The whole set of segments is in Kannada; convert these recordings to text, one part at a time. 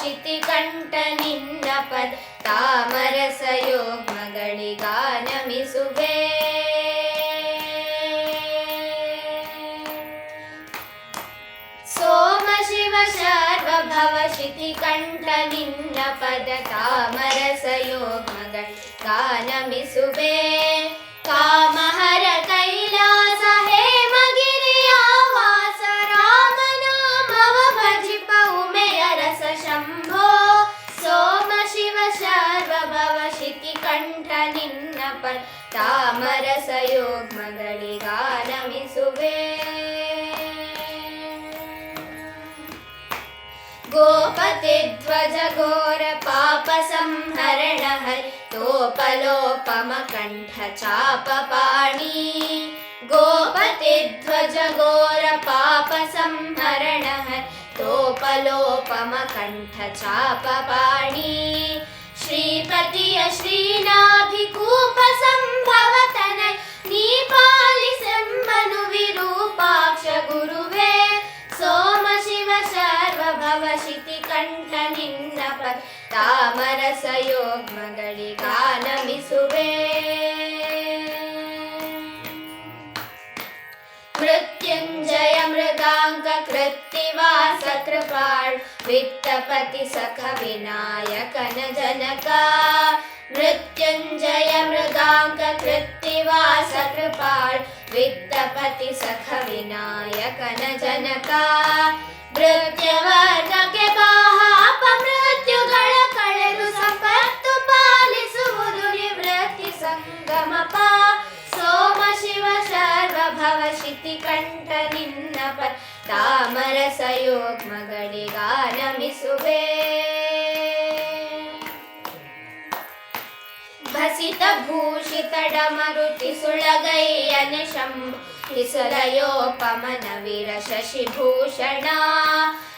ಶಿತಿ ಕಂಠ ನಿನ್ನ ಪದ ತಾಮರಸ ಯೋಗ್ಮಗಳಿಗಾನಮಿಸುವೆ ಸೋಮ ಶಿವ ಶರ್ವ ಭವ ಶಿತಿ ಕಂಠ ನಿನ್ನ ಪದ ತಾಮರಸ ನಿನ್ನ ಪದ ತಾಮರಸ ಯೋಗ್ಮಗಳಿಗಾನಮಿಸುವೆ गोपते ध्वज घोर पाप संहरण हरि तोपलोपम कण्ठ चाप पाणि गोपते ध्वज घोर पाप संहरण हरि तोपलोपम कण्ठ चाप पाणि श्रीपतिय श्रीनाभिकूप सम्भवतनय नीपालि विरूपाक्ष गुरुवे सोम शिव सर्वभवशिति कण्ठनिन्दप तामरसयोग्मगलिगानमिसुवे मृत्युञ्जय मृगाङ्ककृत् सकृपाल् वित्तपति सख विनायकन जनका। मृत्युञ्जय मृगाङ्गकृत्तिवास कृपाल् वित्तपति सख विनायकन जनका। मृत्यव ಭವ ಶಿತಿ ಕಂಠ ನಿನ್ನ ಪ ತಾಮರ ಯೋಗ್ಮಗಳಿಗಾನಮಿಸುವೆ ಭಸಿತ ಭೂಷಿತ ಡಮರುತಿ ಸುಳಗೈಯನ ಶಂಭು ಕಿಸಲಯೋಪಮನ ವೀರ ಶಶಿಭೂಷಣ.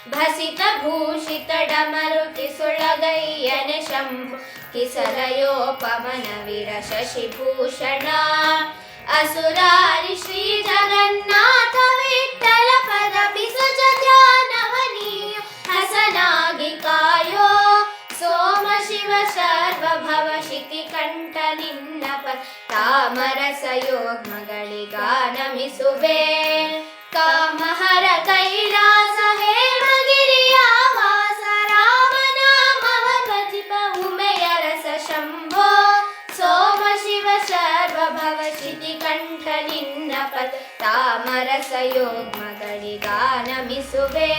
ಭಸಿತ ಭೂಷಿತ ಡಮರುತಿ ಸುಳಗೈಯನ ಶಂಭು ಕಿಸಲಯೋಪಮನ ವೀರ ಶಶಿಭೂಷಣ. ಅಸುರಾರಿ ಶ್ರೀ ಶಿವ ಶರ್ವ ಭವ ಶಿತಿ ಕಂಠ ನಿನ್ನ ಪ ತಾಮರಸ ಯೋಗ್ಮಗಳಿಗಾನಮಿಸುವೆ ಕಾಮಹರ ಕೈಲಾಸ ಹೇಮಗಿರಿಯ ವಾಸ ರಾಮನಾಮವ ಭಜಿಪ ಉಮೆಯ ರಸ ಶಂಭೋ ಸೋಮ ಶಿವ ಸರ್ವಭವ ಶಿತಿ ಕಂಠ ನಿನ್ನ ಪದ ತಾಮರಸ ಯೋಗ್ಮಗಳಿಗಾನಮಿಸುವೆ